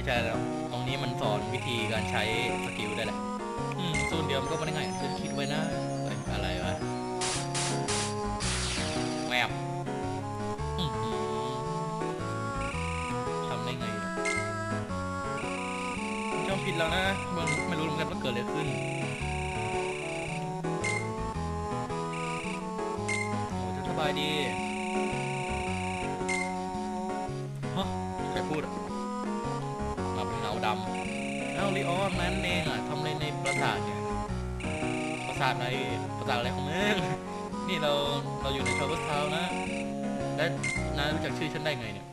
ไม่ใช่แล้ว ตรงนี้มันสอนวิธีการใช้สกิลได้แหละ อืมส่วนเดียวมันก็ไม่ได้ง่ายฉันคิดไว้นะเอ้ยอะไรวะแมบอื้อหือทำได้ไงเนี่ยจำผิดแล้วนะมันไม่รู้เหมือนกันว่าเกิดอะไรขึ้นโอ้จะสบายดี นนั่นเองอะทำอะไรในปราสาทเนี่ยปราสาทในปราสาทอะไรของมึงนี่เราเราอยู่ในชาวบ้านเทานะและนายรู้จักชื่อฉันได้ไงเนี่ย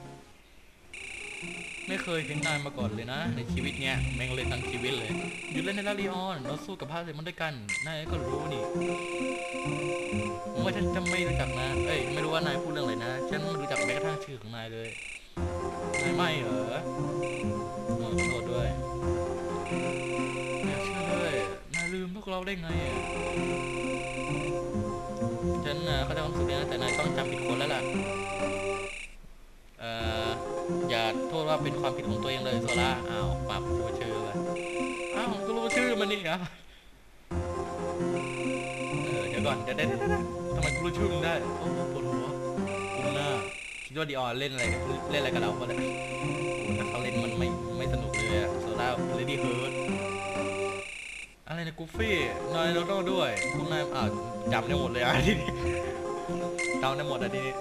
ไม่เคยเห็นนายมาก่อนเลยนะ ในชีวิตเนี้ยแม่งเล่นทั้งชีวิตเลยหยุดเล่นในลาลีออน เราสู้กับพาเซมันด้วยกันนายก็รู้นี่ผมว่าฉันจะไม่รู้จักนะเอ้ยไม่รู้ว่านายพูดเรื่องอะไรนะฉันไม่รู้จักแม้กระทั่งชื่อของนายเลยนายไม่เหรอเออโทษด้ว เราได้ไงอะฉันเข้าใจความรู้สึกนะแต่นายต้องจำผิดคนแล้วล่ะเอ่ออย่าโทษว่าเป็นความผิดของตัวเองเลยโซล่าอ้าวปรับตัวชื่อเลยอ้าวก็รู้ชื่อมันนี่ครับเออเดี๋ยวก่อนเดี๋ยวเดี๋ยวทำไมกูรู้ชื่อมึงได้โอ้โหปวดหัวคุณหน้าคิดว่าดีออนเล่นอะไรเล่นอะไรกับเราปะเนี่ยโอ้โหถ้าเขาเล่นมันไม่ไม่สนุกเลยอะโซล่าเลดี้เฮิร์ อะไรนะกูฟี่นายโดโด้ด้วยพวกนายอ่าวจำได้หมดเลยอะทีนี้จำได้หมดอะทีนี้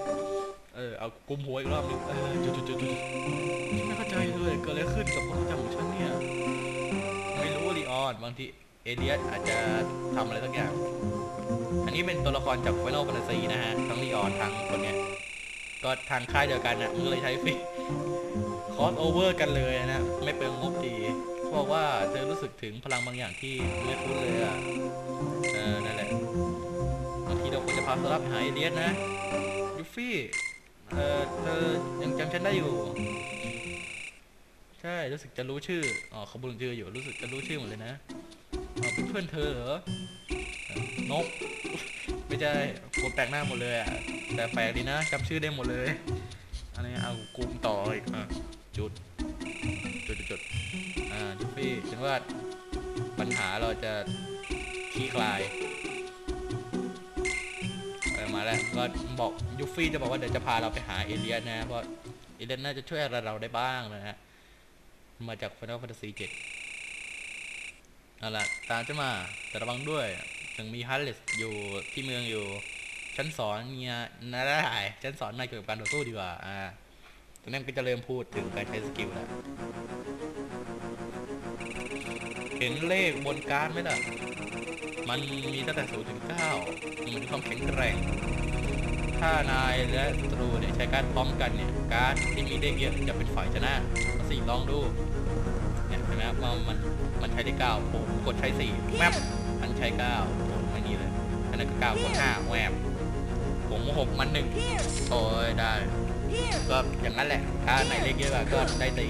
เออเอากุมหัวอีกรอบนึงเออจุดจุดจุดจุดฉันไม่เข้าใจเลยเกิดอะไรขึ้นกับความจำของฉันเนี่ยไม่รู้ลีออนบางทีเอเลียสอาจจะทำอะไรสักอย่างอันนี้เป็นตัวละครจาก Final Fantasy นะฮะทั้งลีออนทั้งคนเนี้ยก็ทางค่ายเดียวกันนะมันก็เลยใช้ฟรีคอสโอเวอร์กันเลยนะ ไม่เปลืองงบดี เขาบอกว่าเธอรู้สึกถึงพลังบางอย่างที่ไม่คุ้นเลยอะ เออ นั่นแหละบางทีเราควรจะพาสลับไปหาเอเลียสนะ ยูฟี่ เออเธอยังจำฉันได้อยู่ ใช่ รู้สึกจะรู้ชื่อ อ๋อเขาบุญชื่ออยู่ รู้สึกจะรู้ชื่อหมดเลยนะอ๋อเป็นเพื่อนเธอเหรอนก ไม่ใช่คนแปลกหน้าหมดเลยอะ แต่แปลกดีนะจำชื่อได้หมดเลย อันนี้เอากลุ่มต่ออีกอะจุด ปัญหาเราจะคลี่คลายเออมาแล้วก็บอกยูฟี่จะบอกว่าเดี๋ยวจะพาเราไปหาเอเลียสนะเพราะเอเลียสน่าจะช่วยอะไรเราได้บ้างนะฮะมาจาก Final Fantasy 7นั่นแหละตามจะมาแต่ระวังด้วยถึงมีฮันเลสอยู่ที่เมืองอยู่ฉันสอนเนี่ยนะได้ฉันสอนนายเกี่ยวกับการต่อสู้ดีกว่าอ่าตอนนั้นก็จะเริ่มพูดถึงการใช้สกิลแล้ว เห็นเลขบนการ์ดไหมล่ะ มันมีตั้งแต่ศูนย์ถึงเก้ามันมีความแข็งแกร่ง ถ้านายและตรูเนี่ยใช้การดพร้อมกันเนี่ย การ์ดที่มีเลขเยอะจะเป็นฝ่ายชนะสี่ลองดู เนี่ยเห็นไหมว่ามันมันใช้ได้เก้าผมกดใช้สี่แมปมันใช้เก้าผมไม่นี่เลยอันนั้นก็เก้ากดห้าแวบผมหกมันหนึ่งโอ้ยได้ ก็อย่างนั้นแหละ ถ้าไหนเล็กเยอะก็ได้ตี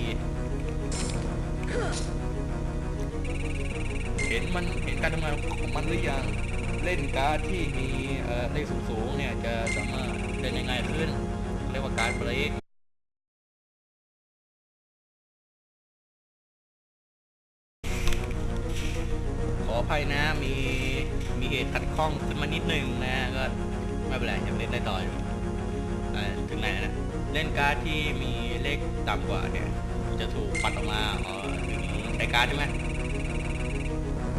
เห็นมันเห็นการทำงานของมันหรือยังเล่นการ์ดที่มีเลขสูงๆเนี่ยจะสามารถเล่นง่ายขึ้น เรียกว่าการเบรกขออภัยนะมีมีเหตุขัดข้องขึ้นมานิดหนึ่งนะก็ไม่เป็นไรยังเล่นได้ต่ออยู่ถึงไหนนะเล่นการ์ดที่มีเลขต่ำกว่าเนี่ยจะถูกปัดออกมาอ๋อถึงใช้การ์ดใช่ไหม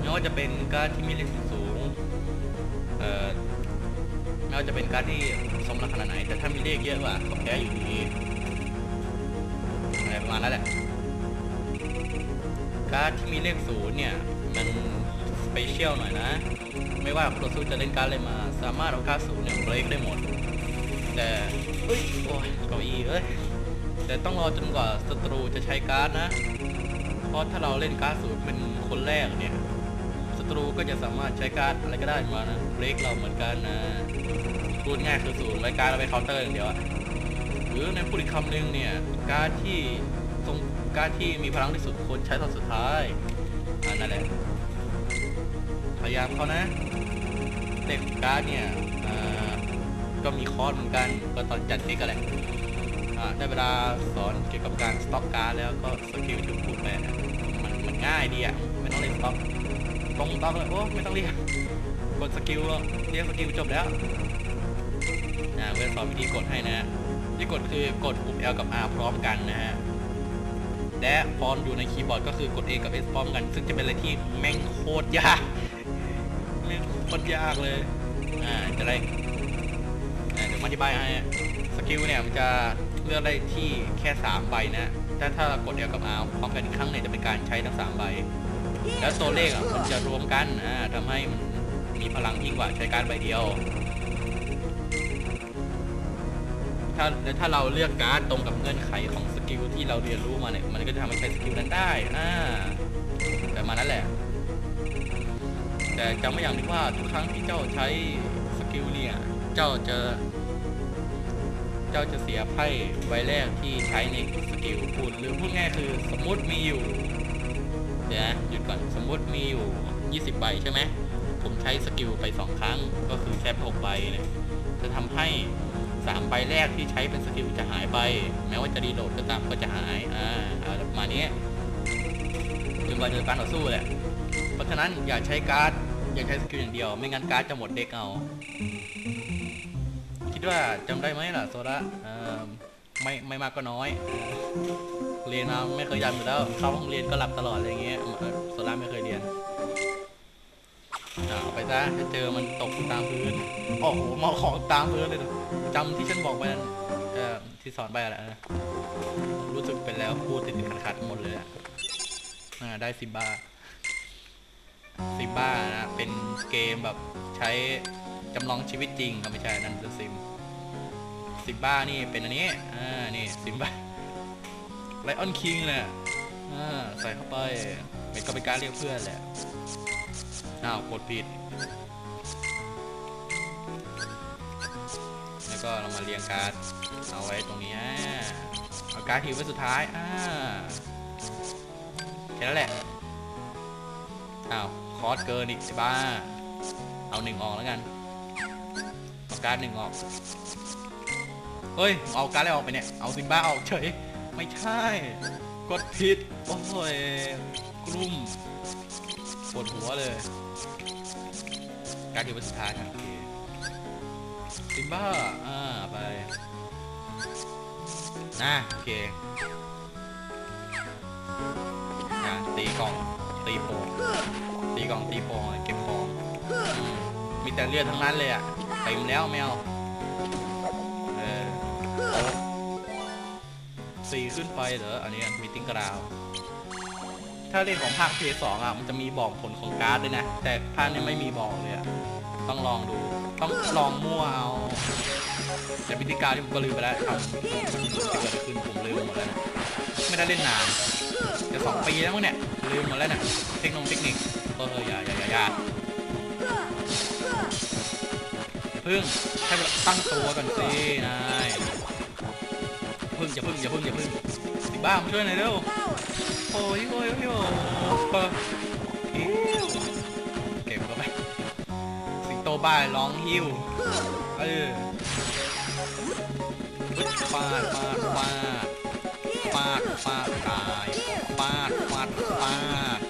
ไม่ว่าจะเป็นการ์ดที่มีเลขสูงเอ่อไม่ว่าจะเป็นการ์ดที่สมราคาขนาดไหน แต่ถ้ามีเลขเยอะกว่าก็แพ้อยู่ดีอะไรประมาณนั้นแหละ การ์ดที่มีเลขศูนย์เนี่ย มันสเปเชียลหน่อยนะ ไม่ว่าคู่ต่อสู้จะเล่นการ์ดอะไรมา สามารถเอาการ์ดศูนย์เนี่ยเบรกได้หมด แต่เอ้ยโอ้ยเก้าอี้เอ้ยแต่ต้องรอจนกว่าศัตรูจะใช้การ์ดนะ เพราะถ้าเราเล่นการ์ดศูนย์เป็นคนแรกเนี่ย ตรูก็จะสามารถใช้การอะไรก็ได้มานะเบรกเราเหมือนกันนะพูดง่ายคือศูนย์ไว้การเราไปเคาน์เตอร์อย่างเดียวหรือในพูดอีกคำหนึ่งเนี่ยการที่ทรงการที่มีพลังที่สุดควรใช้ตอนสุดท้ายอันนั่นแหละพยายามเขานะเด็กการเนี่ยก็มีคอร์สเหมือนกันก็ตอนจัดเด็กกันแหละอ่าได้เวลาสอนเกี่ยวกับการสต็อกการแล้วก็สกิลที่พูดไปนะมันมันง่ายดีอะไม่ต้องเรียนสต็อก ตรงต็อกเลยโอ้ไม่ต้องเรียนกดสกิลเรียกสกิลจบแล้วอ่าเพื่อนสอนวิธีกดให้นะวิธีกดคือกดปุ่ม L กับ R พร้อมกันนะฮะและพออยู่ในคีย์บอร์ดก็คือกด A กับ S พร้อมกัน ซึ่งจะเป็นอะไรที่แม่งโคตรยากแม่งโคตรยากเลยอ่าจะได้อ่าเดี๋ยวมาอธิบายให้สกิลเนี่ยมันจะเลือกได้ที่แค่ 3 ใบนะถ้าถ้ากด L กับ R พร้อมกันอีกครั้งเนี่ยจะเป็นการใช้ทั้ง 3 ใบ แล้วตัวเลขอะมันจะรวมกันอ่าทำให้มันมีพลังยิ่งกว่าใช้การใบเดียว ถ้าแล้วถ้าเราเลือกการ์ดตรงกับเงื่อนไขของสกิลที่เราเรียนรู้มาเนี่ยมันก็จะทำให้ใช้สกิลนั้นได้อ่าแต่มานั้นแหละ แต่จำไว้อย่างหนึงว่าทุกครั้งที่เจ้าใช้สกิลเนี่ยเจ้าจะเจ้าจะเสียไพ่ใบแรกที่ใช้ในสกิลพูดหรือพูดง่ายคือสมมติมีอยู่ เดี๋ยวนะหยุดก่อน มติมีอยู่ 20 ใบใช่ไหม ผมใช้สกิลไป 2 ครั้ง ก็คือแค่6ใบเนี่ย จะทำให้ 3 ใบแรกที่ใช้เป็นสกิลจะหายไป แม้ว่าจะรีโหลดก็ตามก็จะหาย อ่าอะไรประมาณนี้จนกว่าจะการต่อสู้แหละ เพราะฉะนั้นอย่าใช้การ์ด อย่าใช้สกิลอย่างเดียว ไม่งั้นการ์ดจะหมดเด็กเอา คิดว่าจำได้ไหมล่ะโซระไม่ไม่มากก็น้อย เรียนมาไม่เคยจำอยู่แล้ว เข้าห้องเรียนก็หลับตลอดอะไรเงี้ย ล่าไม่เคยเรียนเอาไปซะถ้าเจอมันตกตามพื้นโอ้โหมองของตามพื้นเลยนะจำที่ฉันบอกไปนั้นเอ่อที่สอนไปอะไรนะรู้สึกเป็นแล้วพูดติดๆขัดๆหมดเลยอะอ่าได้ซิบ้าซิบ้านะ เป็นเกมแบบใช้จำลองชีวิตจริงก็ไม่ใช่นั่นคือซิมซิบ้านี่เป็นอันนี้อ่านี่ซิมบ้าไลออนคิงแหละอ่าใส่เข้าไป เป็นก็เป็นการเรียกเพื่อนแหละอ้าวกดผิด แล้วก็เรามาเรียงการ์ดเอาไว้ตรงนี้เอาการ์ดทีไว้สุดท้ายอ่าแค่นั้นแหละอ้าวคอร์สเกินอีกไอ้บ้า เอาหนึ่งออกแล้วกันเอาการ์ดหนึ่งออก เฮ้ย เอาการ์ดอะไรออกไปเนี่ย เอาซิมบ้าออกเฉย ไม่ใช่ กดผิด โอ้ยกลุ่มปวดหัวเลย การที่วันสุดท้ายนะโอเคซิมบ้า อ่า ไปนะโอเคอะตีกล่อง ตีโป่งตีกล่อง ตีโป่งเก็บของมมีแต่เลือดทั้งนั้นเลยอะเต็มแล้วแมวเออ สี่ขึ้นไปเหรอ อันนี้มีติ้งกราว ถ้าเล่นของภาคเพย์สองอะ มันจะมีบอกผลของการ์ดด้วยนะ แต่ภาคนี้ไม่มีบอกเลยอะ ต้องลองดู ต้องลองมั่วเอา แต่วิธีการที่ผมก็ลืมไปแล้วทำเกิดอะไรขึ้นผมลืมหมดแล้วนะ ไม่ได้เล่นนานจะสองปีแล้วมั้งเนี่ย ลืมหมดแล้วเนี่ย เทคโนเทคนิคเอออย่าอย่าอย่าอย่าพึ่งให้ตั้งตัวก่อนสินายพึ่ง อย่าพึ่งอย่าพึ่งอย่าพึ่งสิบ้ามาช่วยหน่อยเร็วโอ้ยโอ้ยโอ้ยโอ้ยเก็บเข้าไปสิงโตบ้าร้องฮิวเออปึ๊ดฟาดฟาดฟาดฟาดฟาดตายฟาดฟาดฟาด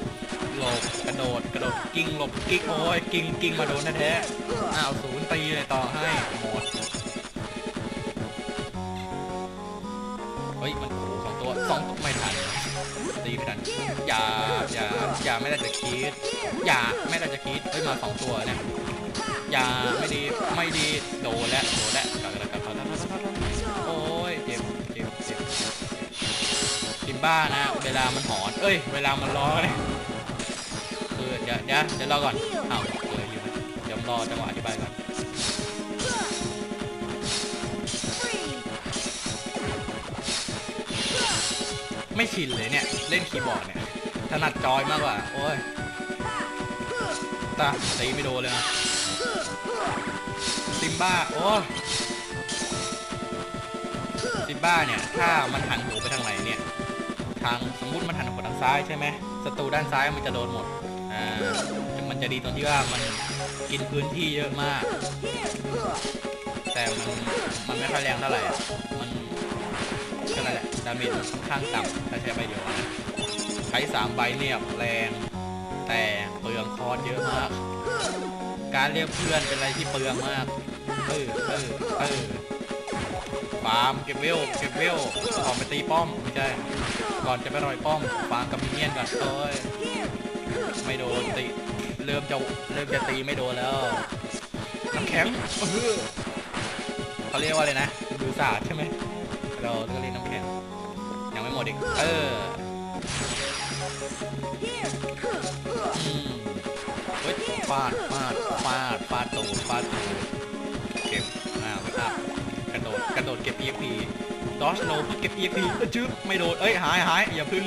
หลบกระโดดกระโดดกิ้งหลบกิ้งโอ้ยกิ้งกิ้งมาโดนแท้ๆอ้าวศูนย์ตีเลยต่อให้หมด ฮ้ยมันโอ้สองตัวสองตัวไม่ทันตีไม่ทันอย่าอย่าอย่าไม่ได้จะคิดอย่าไม่ได้จะคิดเฮ้ยมาสองตัวเนี่ยอย่าไม่ดีไม่ดีโดนแล้วโดนแล้วกลับกลับกลับกลับกลับกลับกลับโอ้ยเจ็บเจ็บเจ็บซิมบ้านะเวลามันหอนเอ้ยเวลามันร้องเนี่ยคือเดี๋ยวเดี๋ยวเดี๋ยวรอก่อนอ้าวเอออยู่นะเดี๋ยวรอจังหวะอธิบายก่อน ไม่ชินเลยเนี่ย เล่นคีย์บอร์ดเนี่ยถนัดจอยมากกว่า โอ้ยตาตีไม่โดนเลยนะซิมบ้า โอ้ซิมบ้าเนี่ย ถ้ามันหันหัวไปทางไหนเนี่ย ทางสมมุติมันหันหัวทางซ้ายใช่ไหมศัตรูด้านซ้ายมันจะโดนหมด อ่าแต่มันจะดีตรงที่ว่ามันกินพื้นที่เยอะมาก แต่มันมันไม่ค่อยแรงเท่าไหร่ ดาเมจค่อนข้างต่ำถ้าใช้ใบเดียวนะใช้สามใบเนี่ยแรง แต่เปลืองคอสเยอะมาก การเรียกเพื่อนเป็นอะไรที่เปลืองมาก เออเออเออฟาร์มเก็บเวลเก็บเวลก่อนไปตีป้อมไม่ใช่ก่อนจะไปรอยป้อมฟาร์มกับมิเนียนก่อนเอ้ยไม่โดนตีเริ่มจะเริ่มจะตีไม่โดนแล้วน้ำแข็งเขาเรียกว่าอะไรนะดูสาดใช่ไหมเราเรียก น้ำแข็งเอออืมเฮ้ยฟาดฟาดฟาดฟาดตูดฟาดตูดเก็บอ่าไปอัพกระโดดกระโดดเก็บ EXP ดอชโลเก็บ EXP เอ้ยจื๊บไม่โดนเอ้ยหายหายอย่าพึ่ง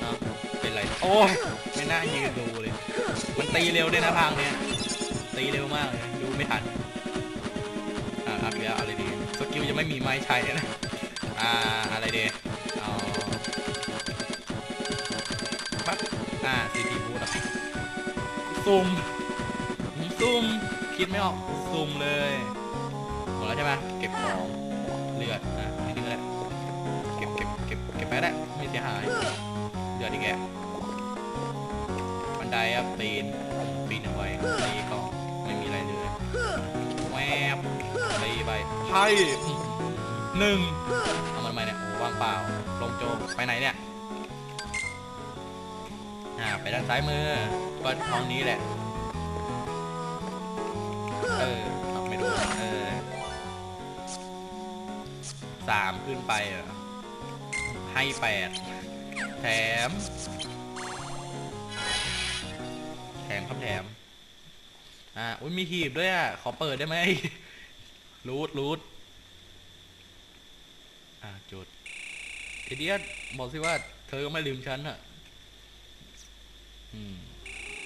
เอ้าเป็นไรโอ้ยไม่น่ายืนดูเลย มันตีเร็วด้วยนะทางเนี้ยตีเร็วมากเลยดูไม่ทันอ่าอัพแล้วอะไรดีสกิลยังไม่มีไม้ใช้นะอ่าอะไรดี อาปั๊บอ่าซีทีบูทอะไรซุ่มซุ่มคิดไม่ออกซุ่มเลยหมดแล้วใช่ไหมเก็บของเลือดอะนิดนึงก็ได้เก็บเก็บเก็บเก็บไปก็ได้ไม่เสียหายเลือดอีกแกบันไดครับตีนปีนเอาไว้ตีก็ไม่มีอะไรเลยแวบตีไปไพ่หนึ่งเอามันมาเนี่ยโอ้ว่างเปล่าลงโจมไปไหนเนี่ย อ่าไปด้านซ้ายมือก็ห้องนี้แหละ เออเอาไม่ดูเออสามขึ้นไปเหรอให้แปดแถม แถมครับแถม อ่า อุ้ยมีหีบด้วยอะ ขอเปิดได้ไหมรูดรูดอ่าจุดไอเดียบอกสิว่า เธอก็ไม่ลืมฉันอะ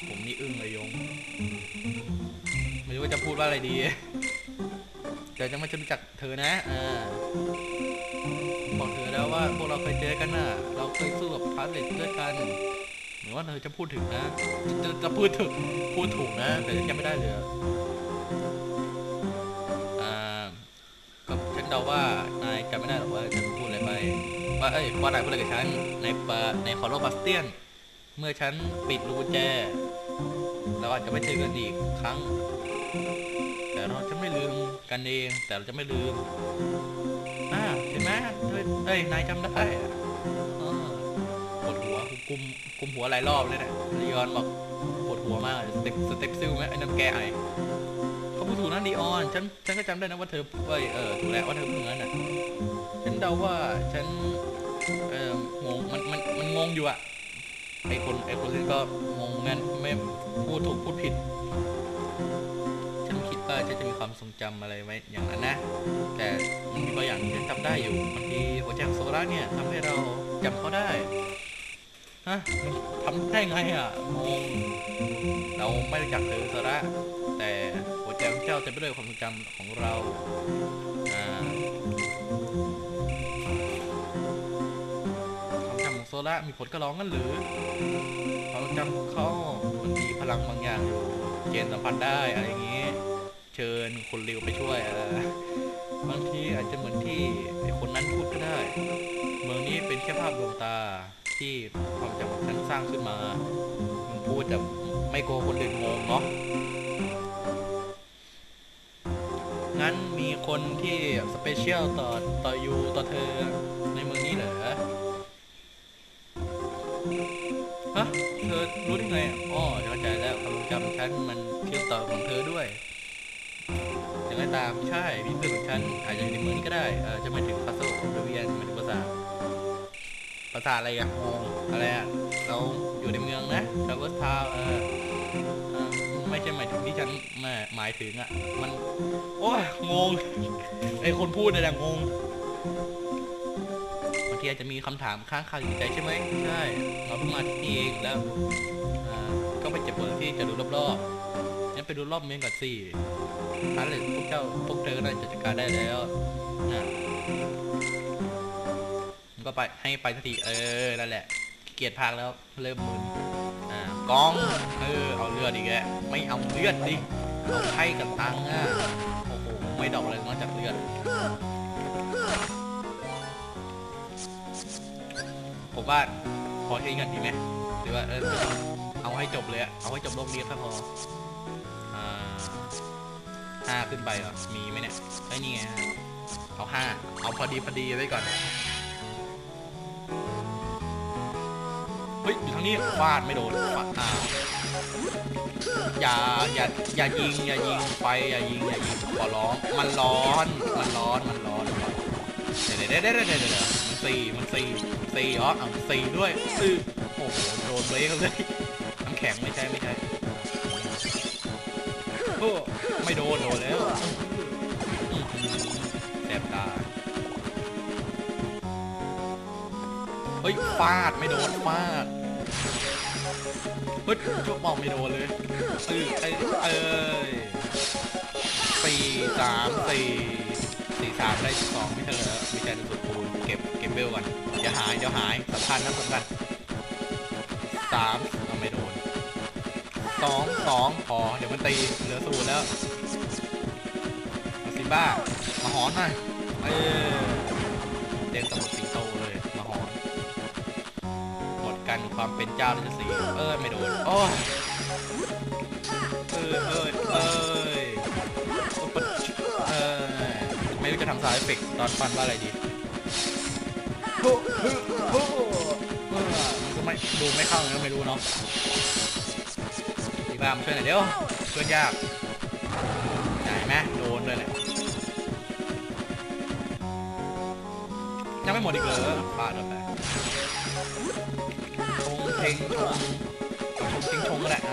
ผมนี่อึ้งเลยยง ไม่รู้ว่าจะพูดว่าอะไรดีแต่จะไม่จะรู้จักเธอนะอ่าบอกเธอแล้วว่าพวกเราเคยเจอกันน่ะ เราเคยสู้กับพาร์ทเลตด้วยกันเหมือนว่าเธอจะพูดถึงนะ จะจะพูดถึงพูดถูกนะ แต่ยังไม่ได้เลยอ่าก็ฉันเดาว่านายจำไม่ได้หรอกว่าฉันพูดอะไรไป ว่าเอ้ยว่านายพูดอะไรกับฉันในปะในคอร์โลบาสเตียน เมื่อฉันปิดรูแจเราอาจจะไม่เจอกันอีกครั้ง แต่เราจะไม่ลืมกันเอง แต่เราจะไม่ลืมอ่าเห็นไหมเฮ้ยเอ้ยนายจำได้อะอ่าปวดหัวกุมกุมหัวหลายรอบเลยเนะลีออนบอกปวดหัวมากสเต็ปสเต็ปซิลไหมไอ้น้ำแกไอเขาพูดถูกนะลีออนฉันฉันก็จำได้นะว่าเธอเอ้ยเออถูกแล้วว่าเธอพูดงั้นอะฉันเดาว่าฉันเอองงมันมันมันงงอยู่อะ ไอคนไอคนเล่นก็งงงั้นไม่พูดถูกพูดผิด ฉันคิดว่าฉันจะมีความทรงจำอะไรไว้อย่างนั้นนะ แต่มันมีบางอย่างที่จำได้อยู่บางทีหัวใจของโซล่าเนี่ยทำให้เราจำเขาได้ฮะมันทำได้ไงอะงงเราไม่รู้จักเธอโซล่าแต่หัวใจของเจ้าเต็มไปด้วยความทรงจำของเราอ่า โซล่ามีผลกระร้องกันหรือควาจำของเขามันมีพลังบางอย่างอยู่เจนสัมผัสได้อะไรอย่างงี้ เชิญคนเร็วไปช่วยบางทีอาจจะเหมือนที่ไอคนนั้นพูดก็ได้ เมืองนี้เป็นแค่ภาพดวงตาที่ความจำของฉันสร้างขึ้นมามึงพูดแต่ไม่โกคนอื่นงงเนาะงั้นมีคนที่สเปเชียลต่อต่อยูต่อเธอ ฮะ เธอรู้ได้ไงอ๋อเข้าใจแล้วความทรงจำฉันมันเชื่อมต่อของเธอด้วย อย่างไรตามใช่พี่เพื่อนของฉันอาจจะอยู่ในเมืองนี้ก็ได้ เออจะไม่ถึงคาสเซิลของเวียนมันถึงภาษาภาษาอะไรอะงงอะไรอะเราอยู่ในเมืองนะทาวเวอร์ทาวเออไม่ใช่หมายถึงที่ฉันหมายหมายถึงอะมัน โอ้ยงงไอคนพูดนี่แหละงงง ทีอาจจะมีคำถามค้างคาอยู่ในใจใช่ไหมใช่เราเพิ่งมาที่นี่เองแล้วก็ไปเจ็บปวดที่จะดูรอบๆงั้นไปดูรอบเมืองก่อนสิท่านเลยพวกเจ้าพวกเธอน่าจะจัดการได้แล้วนะก็ไปให้ไปสักทีเออนั่นแหละเกียจพากแล้วเริ่มมึนอ่ากองเออเอาเลือดอีกแล้วไม่เอาเลือดดิเอาไพ่กับตังค์อะโอ้โหไม่ดอกเลยนอกจากเลือด ผมว่าพอแค่นี้ก่อนดีไหมหรือว่าเออเอาให้จบเลยอะเอาให้จบโลกนี้ก็พออ่าห้าขึ้นไปเหรอ มีไหมเนี่ยไอ้นี่ไงเอาห้าเอาพอดีพอดีไว้ก่อน เฮ้ย อยู่ทางนี้ฟาดไม่โดนฟาดอ้าอย่าอย่าอย่ายิงอย่ายิงไฟอย่ายิงอย่ายิงขอร้อง มันร้อน มันร้อน มันร้อนมันร้อนเดี๋ยวเดี๋ยวเดี๋ยวเดี๋ยว เดี๋ยวเดี๋ยวมันสี่มันสี่สี่อ๋อเอาสี่ด้วยอือโอ้โหโดนเบรกเลยน้ำแข็งไม่ใช่ไม่ใช่โอ้ไม่โดนโดนแล้วแสบตาเฮ้ยฟาดไม่โดนฟาดเฮ้ยชุบมองไม่โดนเลยเออเอ้ยเอ้ยสี่สามสี่ามได้สองไม่ใช่เหรอม่ใช่สุดคูณเก็บเก็บเบลก่อนอย่าหายเดี๋ยวหายสำคัญนะสำคัญสามเอาไม่โดนสองสองพอเดี๋ยวมันตีเหลือศูนย์แล้วซิบ้ามาหอนหน่อยเออเด็นสมุดสิงโตเลยมาหอนหมดกันความเป็นเจ้าราชสีห์เออไม่โดนโอ้เออเออำสายเอฟเฟกต์ตอนฟันว่าอะไรดีโอ้โหโอ้โหเออมันก็ไม่ดูไม่เข้าก็ไม่รู้เนาะพี่บ้ามช่วยหน่อยเดี๋ยวเพื่อนยากไหนไหมโดนเลยแหละยังไม่หมดอีกเหรอฟาดเข้าไปชงเทงชงเอาชงเทงชงก็ได้นะ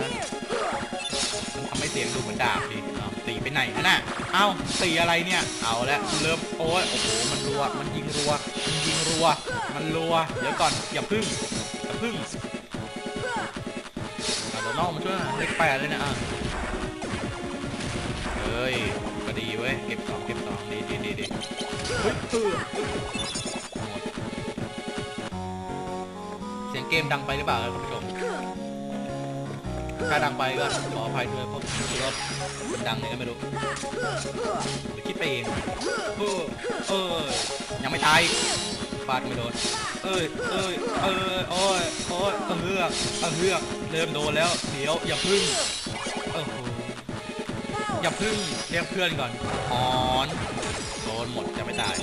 มันทำให้เสียงดูเหมือนดาบดิอ้าว ตีไปไหนนั่นน่ะเอ้าตีอะไรเนี่ย เอาละเริ่มโอ้ยโอ้โหมันรัว มันยิงรัว มันยิงรัว มันรัว เดี๋ยวก่อนอย่าพึ่งอย่าพึ่งอะเดี๋ยวนอกมาช่วยเลขแปดเลยนะอะเฮ้ยก็ดีเว้ยเก็บสองเก็บสองดีดีดีดีเฮ้ยเออหมดเสียงเกมดังไปหรือเปล่าครับคุณผู้ชม ถ้าดังไปก็ขออภัยด้วยเพราะรู้สึกว่ามันดังยังไงไม่รู้หรือคิดไปเองเออเออยังไม่ตายฟาดไม่โดนเอ้ยเอ้ยเอ้ยโอ้ยโอ้ยเออเฮือกเออเฮือกเริ่มโดนแล้วเดี๋ยวอย่าพึ่งโอ้โหอย่าพึ่งเรียกเพื่อนก่อนหอนโดนหมดจะไม่ตาย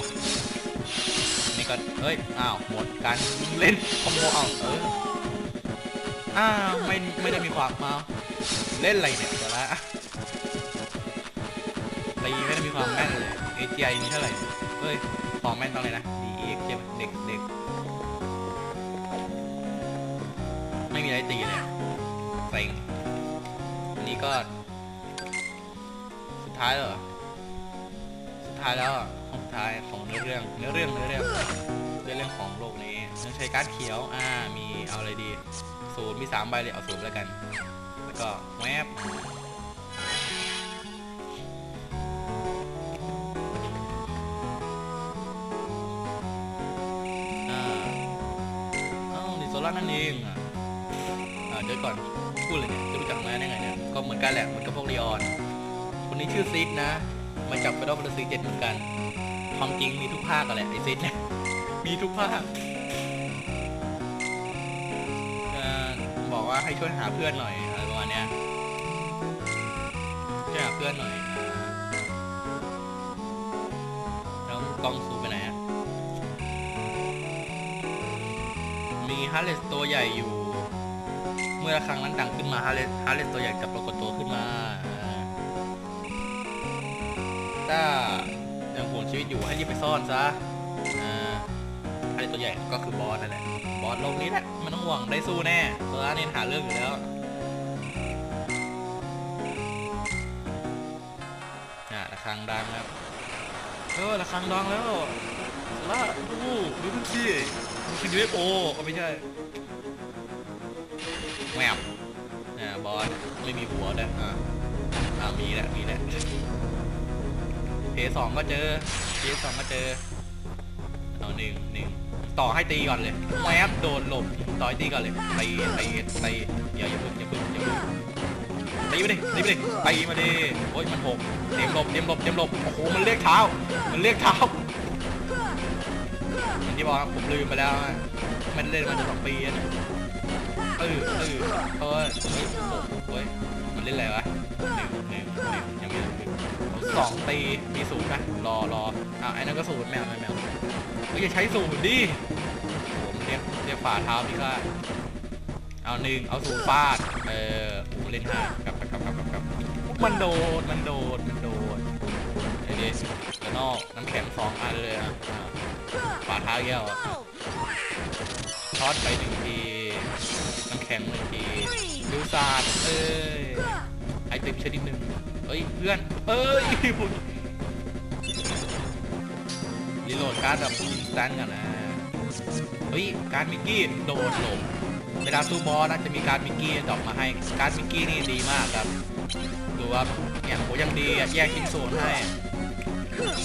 นี่ก็เฮ้ยอ้าวหมดการเล่นคอมโบเอาเออ อ้าวไม่ไม่ได้มีความมา เล่นอะไรเนี่ยเดี๋ยวละตีไม่ได้มีความแม่นเลย AGI มีเท่าไหร่เฮ้ยความแม่นต้องเลยนะ DX ใช่ไหมเด็กเด็กไม่มีอะไรตีเลยเซ็งนนี้ก็ สุดท้ายแล้วเหรอสุดท้ายแล้วของสุดท้ายของเนื้อเรื่องเนื้อเรื่องเนื้อเรื่องเนื้อเรื่องของโลกนี้ต้องใช้การ์ดเขียว อ่า มีเอาอะไรดี ศูนย์มีสามใบเลยเอาศูนย์แล้วกัน แล้วก็แวบอ่าเอ้านี่โซล่านั่นเองอะอ่าเดี๋ยวก่อนพูดเลยเนี่ยจะรู้จักมาได้ไงเนี่ยก็เหมือนกันแหละเหมือนกับพวกลีออนคนนี้ชื่อซิดนะ มาจากฟ i ด a l ฟ a น t ซีเจ็ดเหมือนกันความจริงมีทุกภาคกันแหละไอซิดเนี่ยมีทุกภาค ว่าให้ช่วยหาเพื่อนหน่อยอะไรประมาณเนี้ยช่วยหาเพื่อนหน่อยแล้วกล้องซูมไปไหนอะมีฮาร์เลสตัวใหญ่อยู่ เมื่อครั้งนั้นดังขึ้นมาฮาร์เลสฮาร์เลสตัวใหญ่จะปรากฏตัวขึ้นมาอ่าถ้ายังห่วงชีวิตอยู่ให้รีบไปซ่อนซะอ่า ไอ้ตัวใหญ่ก็คือบอสนั่นแหละ บอสโลกนี้แหละไมันต้องห่วงได้สู้แน่โซล่าเน้นหาเรื่องอยู่แล้วน่ะระฆังดังแล้วเออระฆังดังแล้วโซล่าดูดูทุกที่มันคือ UFO ก็ไม่ใช่แหวบน่ะบอสไม่มีหัวด้วยอ่าอ่ามีแหละมีแหละเพสองก็เจอเพสองก็เจอเอาหนึ่งหนึ่ง ต่อให้ตีก่อนเลยแวบโดนหลบต่อยตีก่อนเลยตีตีตีอย่าอย่าพึ่งอย่าพึ่งอย่าพึ่งตีมาดิตีมาดิตีมาดิโอ้ยมันหกเตรียมหลบเตรียมหลบเตรียมหลบโอ้โหมันเรียกเท้ามันเรียกเท้า บอกผมลืมไปแล้วอะไม่ได้เล่นมาสองปีอะเออเออเอ้ยเฮ้ยโอ้โหเฮ้ยมันเล่นอะไรวะหนึ่งหนึ่งหนึ่งยังไม่ถึงสองตีมีศูนย์นะรอรออะไอ้นั่นก็ศูนย์แมวแมวเฮ้ยอย่าใช้ศูนย์ดิผมเรียกเรียกฝ่าเท้าพี่ก็เอาหนึ่งเอาศูนย์ฟาดเออโอ้เล่นห้ากับกับกับกับกับมันโดดมันโดดมันโดดไอ้ดิแล้วนอกน้ำแข็งสองอันเลยอะ ฝ่าเท้าแก้วอะช็อตไปหนึ่งทีน้ำแข็งหนึ่งทีดูซาดเอ้ยไอติมชนิดหนึ่งเอ้ยเพื่อนเอ้ยรีโหลดการ์ดแบบอินสแตนต์กันนะเฮ้ยการ์ดมิกกี้โดดหลบเวลาสู้บอสนะจะมีการ์ดมิกกี้ดอปมาให้การ์ดมิกกี้นี่ดีมากครับดูว่าอย่างโหยังดีอะแยกชิ้นส่วนให้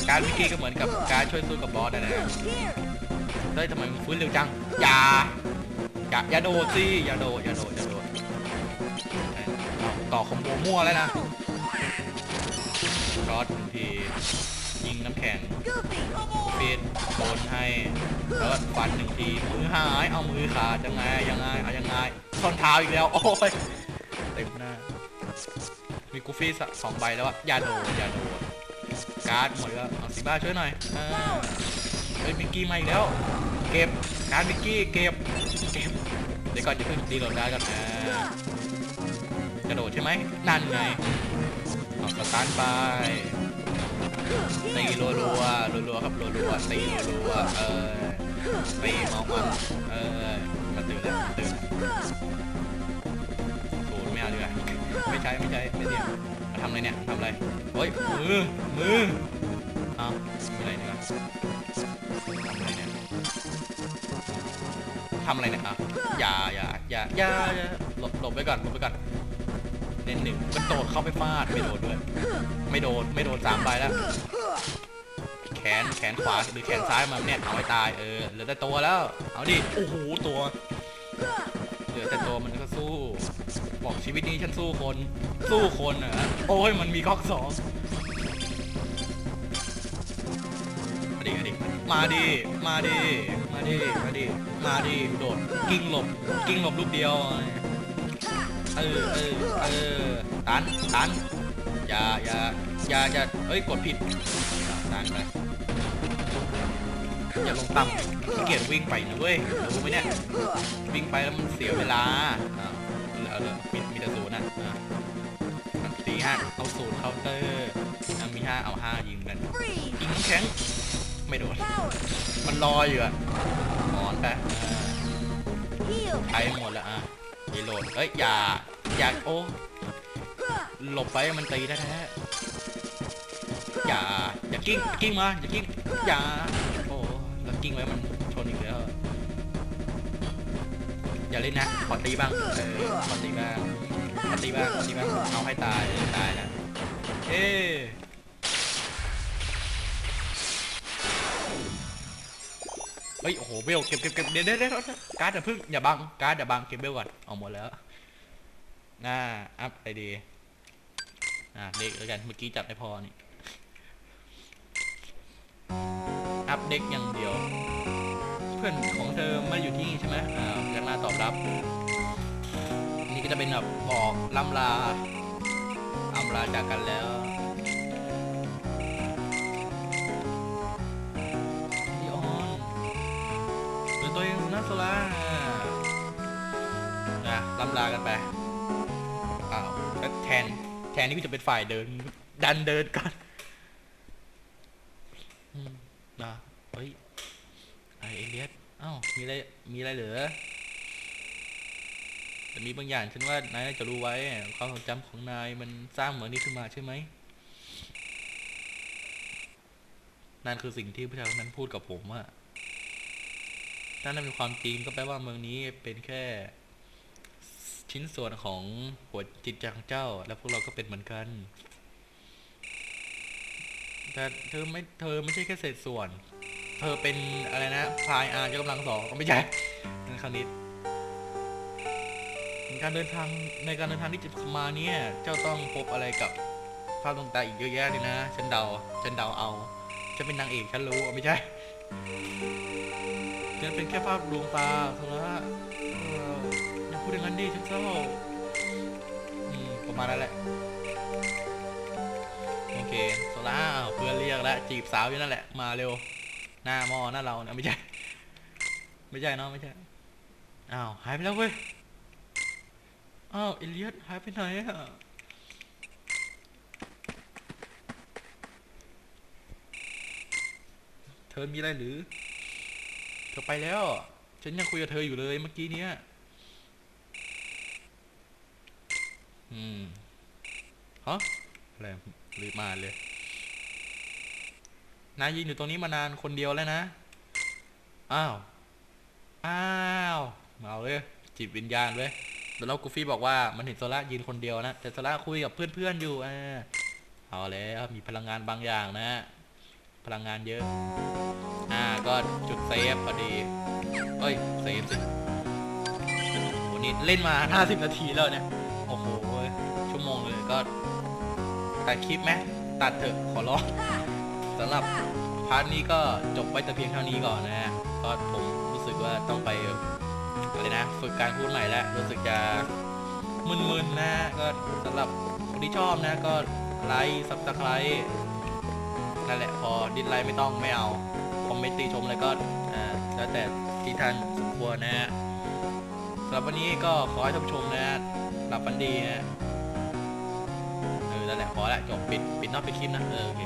การดมิกกี้ก็เหมือนกับการช่วยสู้กับบอสนะนะเฮ้ยทำไมมันฟื้นเร็วจัง อย่า อย่าอย่าโดดสิอย่าโดดอย่าโดดอย่าโดดต่อคอมโบมั่วแล้วนะช็อตหนึ่งทียิงน้ำแข็งฟีดโดนให้แล้วฟันหนึ่งทีมือหายเอามือขาดยังไงยังไงเอายังไงส้นเท้าอีกแล้วโอ้ยเต็มหน้ามีกูฟี่สสองใบแล้วอะอย่าโดดอย่าโดด การ์ดหมดแล้วเอาสิบ้าช่วยหน่อยอ่าเฮ้ยมิกกี้มาอีกแล้ว เก็บการดมิกกี้เก็บเก็บเดี๋ยวก่อนจะเพิ่งตีโหลดได้ก่อนนะกระโดดใช่ไหมนั่นไงเอาสตาร์ทไปตีรัวรัวรัวรัวๆครับรัวรัวๆตีรัวรัวๆเออตีเมามันเออมาตื่นแล้วตื่นแล้ไม่เอาดีกว่าไม่ใช่ไม่ใช่ไม่เดียว ทำอะไรเนี่ยทำอะไรเฮ้ยมือมือเอาไม่ไรดีกว่าทำอะไรเนี่ยทำอะไรเนี่ยอะอย่าอย่าอย่าอย่าอย่าหลบหลบไปก่อนหลบไปก่อนเน้นหนึ่งมันโดดเข้าไปฟาดไม่โดดด้วยไม่โดดไม่โดดสามใบแล้วแขนแขนขวาหรือแขนซ้ายมาเนี่ยเอาไว้ตายเออเหลือแต่ตัวแล้ว เอาดิโอ้โหตัวเหลือแต่ตัวมันก็สู้ บอกชีวิตนี้ฉันสู้คน สู้คนอะ โอ้ยมันมีก๊อกสองมาดิมาดิมาดิมาดิมาดิมาดิมาดิโดดกิ้งหลบกิ้งหลบลูกเดียวเออเออเออตันตันอย่าอย่าอย่าอย่าเอ้ยกดผิดตันไปอย่าลงต่ำขี้เกียจวิ่งไปนะเว้ยรู้ไหมเนี่ยวิ่งไปแล้วมันเสียเวลาอ้าเอาเลยมีมีแต่ศูนย์อะ ห้าเอาศูนย์เคาน์เตอร์อะมีห้าเอาห้ายิงกันยิงน้ำแข็งไม่โดน มันลอยอยู่อะหมอนไปอ่าใช้หมดแล้วอะรีโหลดเอ้ยอย่าอย่าโอ้หลบไปมันตีได้แท้ๆอย่าอย่ากิ้งกิ้งมาอย่ากิ้งอย่าโอ้แล้วกิ้งไว้มันชนอีกแล้วอย่าเล่นนะขอตีบ้างเออขอตีบ้างขอ ตีบ้างตีบ้างเอาให้ตายตายนะเอ๊เฮ้ยโอ้โหเบลเก็บเก็บเก็บเดี๋ยวเดี๋ยวเดี๋ยวการ์ดอย่าเพิ่งอย่าบังการ์ดอย่าบังเก็บเบลก่อนเอาหมดแล้วน่าอัพไอดีอ่าเด็กแล้วกันเมื่อกี้จัดไม่พอนี่อัพเด็กอย่างเดียว เพื่อนของเธอไม่อยู่ที่นี่ใช่ไหมอ่ายังมาตอบรับ ก็จะเป็นแบบบอกล่ำลาล่ำลาจากกันแล้วพี่ออนหรือตัวเองนะโซล่านะลำลากันไปอ้าวแล้วแทนแทนที่กูจะเป็นฝ่ายเดิน ดันเดินก่อนนะเฮ้ยไอเอเลียสอ้าวมีอะไรมีอะไรเหลือ แต่มีบางอย่างฉันว่านายน่าจะรู้ไว้ ความทรงจำของนายมันสร้างเหมือนนี้ขึ้นมาใช่ไหมนั่นคือสิ่งที่ผู้ชายคนนั้นพูดกับผมอะถ้านั่นเป็นความจริงก็แปลว่าเมืองนี้เป็นแค่ ชิ้นส่วนของหัวจิตใจของเจ้า และพวกเราก็เป็นเหมือนกัน แต่เธอไม่เธอไม่ใช่แค่เศษส่วน เธอเป็นอะไรนะพายอาร์ยกกำลังสองก็ไม่ใช่นั่นคณิต การเดินทางในการเดินทางที่จะมาเนี่ยเจ้าต้องพบอะไรกับภาพต่างๆอีกเยอะแยะเลยนะฉันเดาฉันเดาเอาจะเป็นนางเอกฉันรู้ไม่ใช่ฉันเป็นแค่ภาพดวงตาโซล่าเอออย่าพูดอย่างนั้นดิฉันเศร้าอืมประมาณนั้นแหละโอเคโซล่าเพื่อนเรียกแล้วจีบสาวอยู่นั่นแหละมาเร็วหน้ามอหน้าเรานะไม่ใช่ ไม่ใช่เนาะไม่ใช่อ้าวหายไปแล้วเว้ย อ้าวเอเลียสหายไปไหนอะเธอมีอะไรหรือ เธอไปแล้ว ฉันยังคุยกับเธออยู่เลยเมื่อกี้เนี้ย อืมฮะอะไรรีบมาเลย นายยืนอยู่ตรงนี้มานานคนเดียวแล้วนะ อ้าว อ้าวเอาเลยจิตวิญญาณเลย แล้วกูฟี่บอกว่ามันเห็นโซล่ายืนคนเดียวนะ แต่โซล่าคุยกับเพื่อนๆอยู่อ่าเอาแล้วมีพลังงานบางอย่างนะ พลังงานเยอะ อ่าก็จุดเซฟพอดีเอ้ยเซฟสิโหนี่เล่นมา 50 นาทีแล้วเนี่ย โอ้โห ชั่วโมงเลยก็ตัดคลิปไหมตัดเถอะขอร้องสำหรับพาร์ทนี้ก็จบไว้แต่เพียงเท่านี้ก่อนนะฮะก็ผมรู้สึกว่าต้องไป อะไรนะฝึกการพูดใหม่แล้วรู้สึกจะมึนๆนะก็สำหรับคนที่ชอบนะก็ไลค์ซับสไครต์นั่นแหละพอดิสไลค์ไม่ต้องไม่เอาคอมเมนต์ติชมอะไรก็แล้วแต่ที่ท่านสมควรนะฮะสำหรับวันนี้ก็ขอให้ท่านผู้ชมนะหลับฝันดีนะเออนั่นแหละพอละจบปิดปิดนอกปิดคลิปนะเออโอเค